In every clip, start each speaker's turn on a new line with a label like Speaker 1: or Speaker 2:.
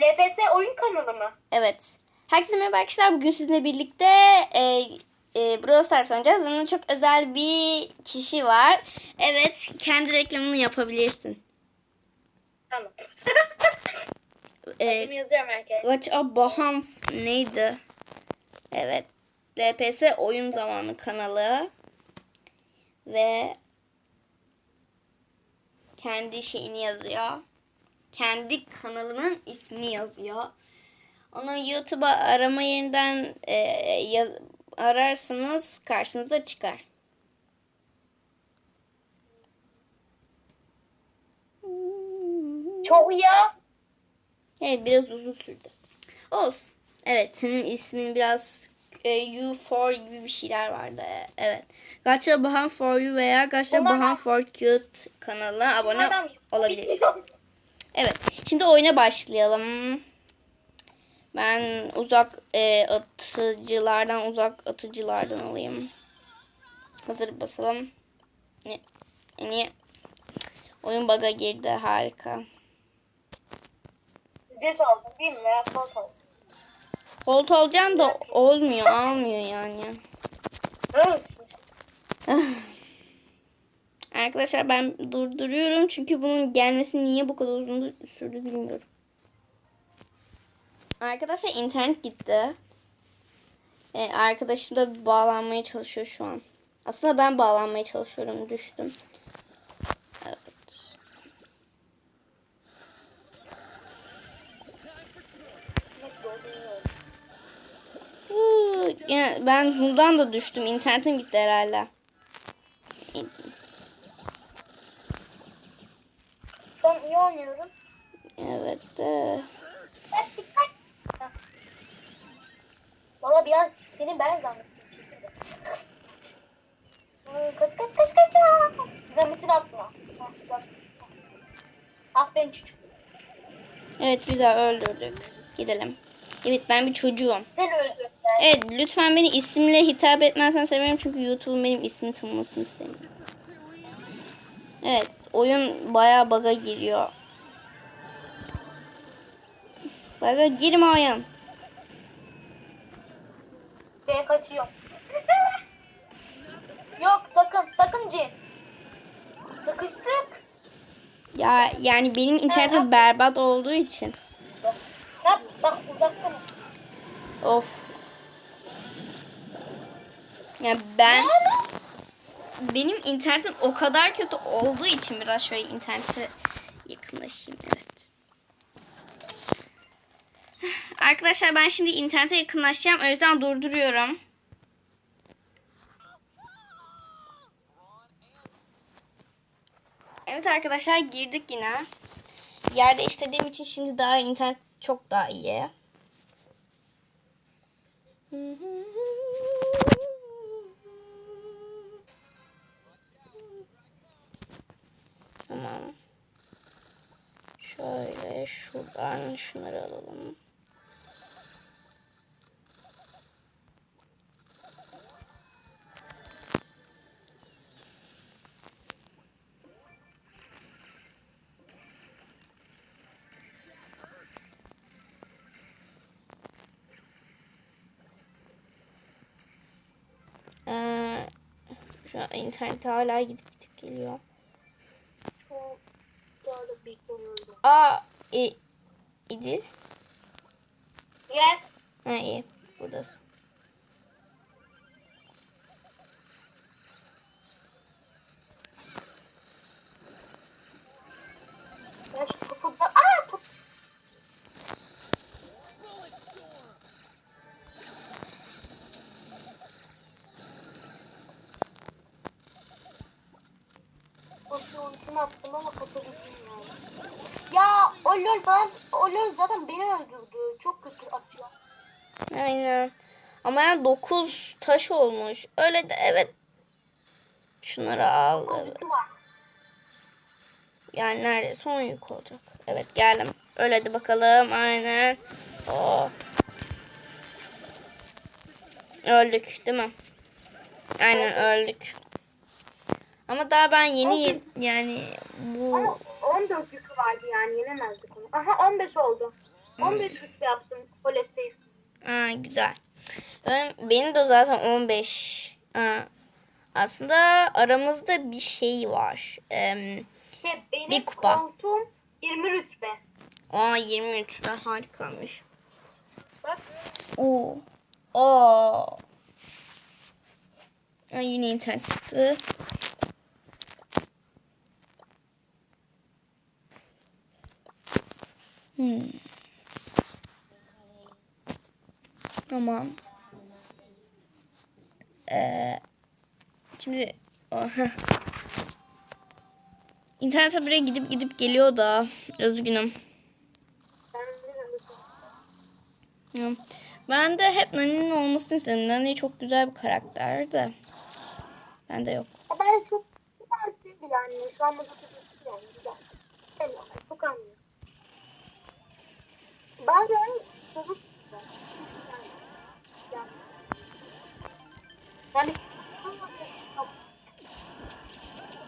Speaker 1: LPS oyun kanalı mı?
Speaker 2: Evet. Herkese merhaba arkadaşlar. Bugün sizinle birlikte e, e, Brawl Stars oynayacağız. Yanında çok özel bir kişi var. Evet. Kendi reklamını yapabilirsin.
Speaker 1: Tamam.
Speaker 2: E,
Speaker 1: yazıyorum herkese.
Speaker 2: Gacha Baham neydi? Evet. LPS Oyun Zamanı kanalı. Ve kendi şeyini yazıyor. Kendi kanalının ismini yazıyor. Onu YouTube'a arama yerinden e, yaz- ararsanız karşınıza çıkar.
Speaker 1: Çok ya.
Speaker 2: Evet biraz uzun sürdü. Olsun. Evet senin ismin biraz e, You for gibi bir şeyler vardı. Evet. Gacha Bahan for You veya Gacha Bahan for Cute kanalına abone olabilirsiniz. Evet. Şimdi oyuna başlayalım. Ben uzak e, atıcılardan uzak atıcılardan alayım. Hazır basalım. Ne? Niye? Oyun bug'a girdi. Harika.
Speaker 1: Ces aldım değil mi? Sol aldım.
Speaker 2: Holt olacağım da olmuyor, almıyor yani.
Speaker 1: Evet.
Speaker 2: Arkadaşlar ben durduruyorum çünkü bunun gelmesi niye bu kadar uzun sürdü bilmiyorum. Arkadaşlar internet gitti. Ee, arkadaşım da bağlanmaya çalışıyor şu an. Aslında ben bağlanmaya çalışıyorum. Düştüm. Yani ben Zoom'dan da düştüm. İnternetim gitti herhalde.
Speaker 1: Şu oynuyorum.
Speaker 2: Evet de.
Speaker 1: Bak dikkat. Heh. Valla biraz seni ben zannettim. Kaç kaç kaç kaç. aa! Zahmetini atma. Aferin çocuk.
Speaker 2: Evet güzel öldürdük. Gidelim. Evet ben bir çocuğum.
Speaker 1: Sen öldürdün.
Speaker 2: Evet lütfen beni isimle hitap etmezsen sevinirim çünkü YouTube'un benim ismimi tanımasını istemiyorum. Evet oyun bayağı bug'a giriyor. Bug'a girme oyun.
Speaker 1: Ben kaçıyorum. Yok sakın sakın Cin. Sıkıştık.
Speaker 2: Ya yani benim internetim berbat olduğu için.
Speaker 1: Yap bak uzaksana.
Speaker 2: Of. Ya ben benim internetim o kadar kötü olduğu için biraz şöyle internete yakınlaşayım evet. Arkadaşlar ben şimdi internete yakınlaşacağım. O yüzden durduruyorum. Evet arkadaşlar girdik yine. Yer değiştirdiğim için şimdi daha internet çok daha iyi. Tamam. Şöyle şuradan şunları alalım. Ee, şu an internet hala gidip gidip geliyor. Aa, e, İdil.
Speaker 1: Yes.
Speaker 2: Ha iyi. Buradasın.
Speaker 1: Ultimi attım ama kaçabildim yani. Ya o lol ben, o lol zaten beni öldürdü. Çok kötü atıyor.
Speaker 2: Aynen. Ama yani 9 taş olmuş. Öyle de evet. Şunları al. Evet. Yani neredeyse 10 yük olacak. Evet geldim. Öyle de bakalım. Aynen. Oo. Öldük değil mi? Aynen öldük. Ama daha ben yeni ye- yani bu
Speaker 1: Ama 14 yükü vardı yani yenemezdik onu. Aha 15 oldu. 15 rütbe yaptım Colette'yi.
Speaker 2: Aa, güzel. Ben, benim de zaten 15. Aa, aslında aramızda bir şey var. Em,
Speaker 1: Şey, benim
Speaker 2: Bir kupa.
Speaker 1: koltuğum 20 rütbe.
Speaker 2: aa 20 lütfen harikamış.
Speaker 1: Bak.
Speaker 2: Oo. Aa. Aa, yine internet çıktı. Hmm. Tamam. Ee, şimdi aha. İnternet habire gidip gidip geliyor da üzgünüm.
Speaker 1: Ben de
Speaker 2: hep Nani'nin olmasını istedim. Nani çok güzel bir karakter de. Ben de yok.
Speaker 1: Ben de çok güzel değil yani. Şu an burada çok yani güzel. Çok anlıyorum. Bazen çocuk yani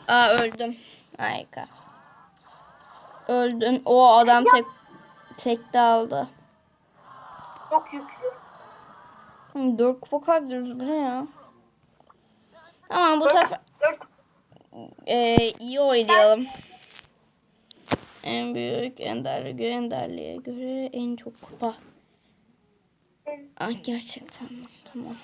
Speaker 2: Aa öldüm. Harika. Öldün. O adam tek tek de aldı.
Speaker 1: çok yüklü.
Speaker 2: Dört kupa kaybediyoruz. Bu ne ya? Tamam bu sefer
Speaker 1: Dört
Speaker 2: e, iyi oynayalım. En büyük Enderli Enderli'ye göre en çok kupa. Ah gerçekten mi? Tamam.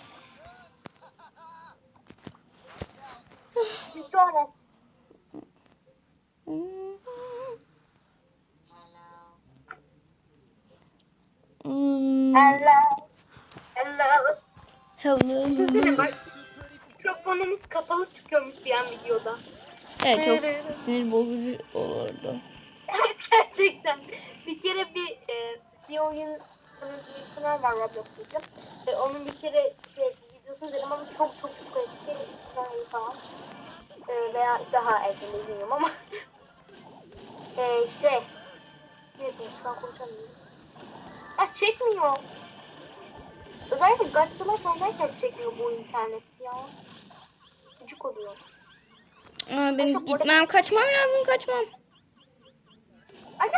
Speaker 2: Hmm.
Speaker 1: Allah Allah.
Speaker 2: Hello.
Speaker 1: Düşünsene bak mikrofonumuz kapalı çıkıyormuş bir an videoda.
Speaker 2: Evet çok sinir bozucu olurdu.
Speaker 1: Evet gerçekten. Bir kere bir e, bir oyun bir kanal var Roblox'ta. E, onun bir kere şey, videosunu izledim ama çok çok çok eski bir falan. E, veya daha erken bilmiyorum ama e, şey neyse şu an konuşamıyorum. Ha çekmiyor. Özellikle gaççılar sondayken çekmiyor bu internet ya. Çocuk oluyor.
Speaker 2: Aa, benim gitmem kaçmam lazım kaçmam.
Speaker 1: Ay!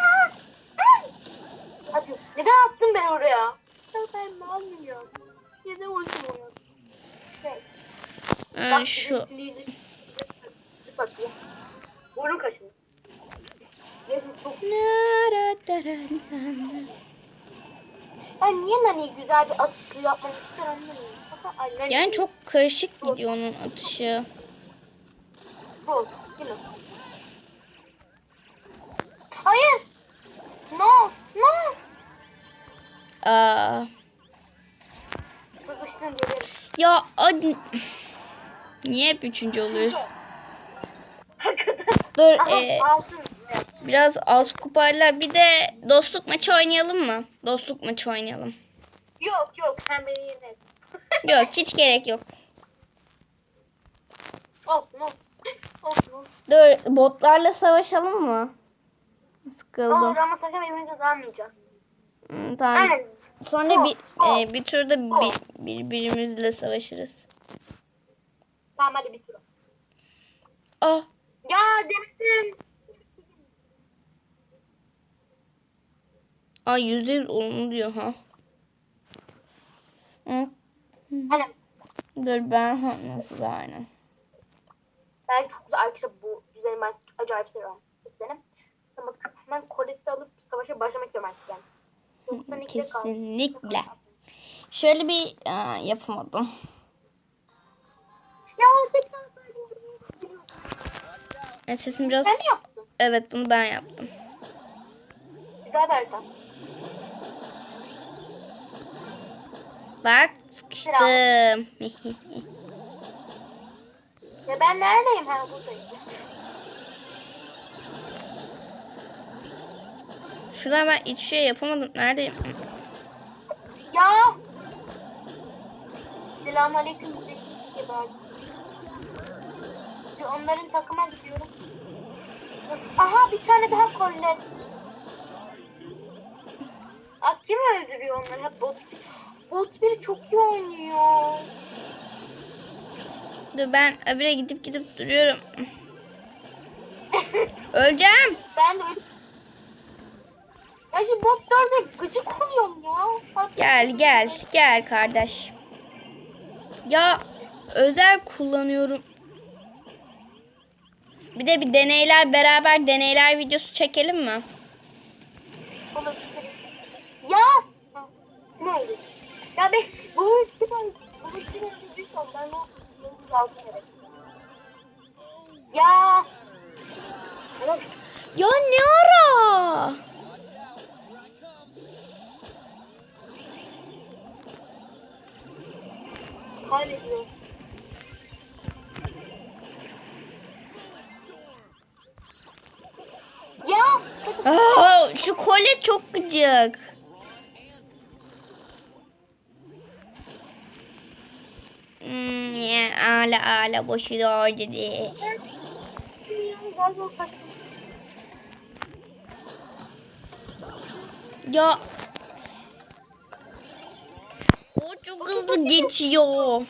Speaker 1: Hadi, neden attın beni oraya? Ya ben mal mıyım? Neden ultim oynadım? Şey,
Speaker 2: Aa,
Speaker 1: bak
Speaker 2: Ee, şu
Speaker 1: kaşındı. Neyse çok... Ben niye Nani'ye güzel bir atışlı yapmak ister anlamıyorum. Nani-
Speaker 2: yani çok karışık gidiyor onun atışı.
Speaker 1: Mi? Hayır! No! No!
Speaker 2: Aa,
Speaker 1: Sıkıştım gelirim.
Speaker 2: ya hadi. Niye hep üçüncü oluyoruz? Dur
Speaker 1: Aha,
Speaker 2: e,
Speaker 1: altın.
Speaker 2: biraz az kupayla bir de dostluk maçı oynayalım mı? Dostluk maçı oynayalım.
Speaker 1: Yok yok sen beni yener.
Speaker 2: Yok hiç gerek yok.
Speaker 1: olsun olsun. Olsun olsun.
Speaker 2: Dur botlarla savaşalım mı? Sıkıldım.
Speaker 1: Olur ama sakın birbirimizi kazanmayacağız.
Speaker 2: Hmm, tamam.
Speaker 1: Aynen.
Speaker 2: Sonra bir e, bir turda bir, birbirimizle savaşırız.
Speaker 1: Tamam hadi bir tur.
Speaker 2: Ah
Speaker 1: Ya denedim.
Speaker 2: Ay yüzde yüz olumlu diyor ha. Hı.
Speaker 1: Hani
Speaker 2: Dur ben ha, nasıl ben aynen.
Speaker 1: ben çok güzel arkadaşlar bu düzeni ben acayip seviyorum. Hemen koleti alıp savaşa başlamak istiyorum artık yani.
Speaker 2: Kesinlikle. Şöyle bir aa, yapamadım.
Speaker 1: Ya tekrar.
Speaker 2: E, sesim biraz
Speaker 1: Sen mi yaptın?
Speaker 2: evet bunu ben yaptım.
Speaker 1: Güzel harita.
Speaker 2: Bak sıkıştım.
Speaker 1: Ya ben neredeyim? Ha buradayım.
Speaker 2: Şurada ben hiçbir şey yapamadım. Neredeyim?
Speaker 1: Ya. Selamünaleyküm. Gibi Onların takıma gidiyorum. Aha bir tane daha koller. Aa, kim öldürüyor onları? Hep bot. Bot biri çok iyi oynuyor.
Speaker 2: Dur ben öbüre gidip gidip duruyorum. Öleceğim.
Speaker 1: Ben de öyle... Ya Bob Dörbe gıcık oluyorum ya. Bak-
Speaker 2: Gel gel gel kardeş. Ya özel kullanıyorum. Bir de bir deneyler beraber deneyler videosu çekelim mi?
Speaker 1: Ya! Neydi? Ya ben bu eskiden bu. Ben ne. Ya!
Speaker 2: Ya ne ara?
Speaker 1: Ya!
Speaker 2: Aa, şu kolye çok gıcık. Hmm, ya, ağla ağla boşu da dedi. Ya. O çok hızlı geçiyor.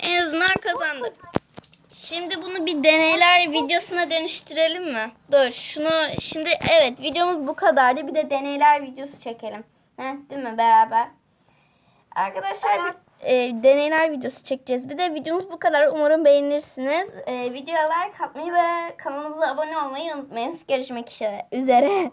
Speaker 2: En azından kazandık. Şimdi bunu bir deneyler videosuna dönüştürelim mi? Dur şunu şimdi evet videomuz bu kadardı. Bir de deneyler videosu çekelim. Heh, değil mi beraber? Arkadaşlar bir, e, deneyler videosu çekeceğiz. Bir de videomuz bu kadar. Umarım beğenirsiniz. E, videoya like atmayı ve kanalımıza abone olmayı unutmayın. Görüşmek üzere.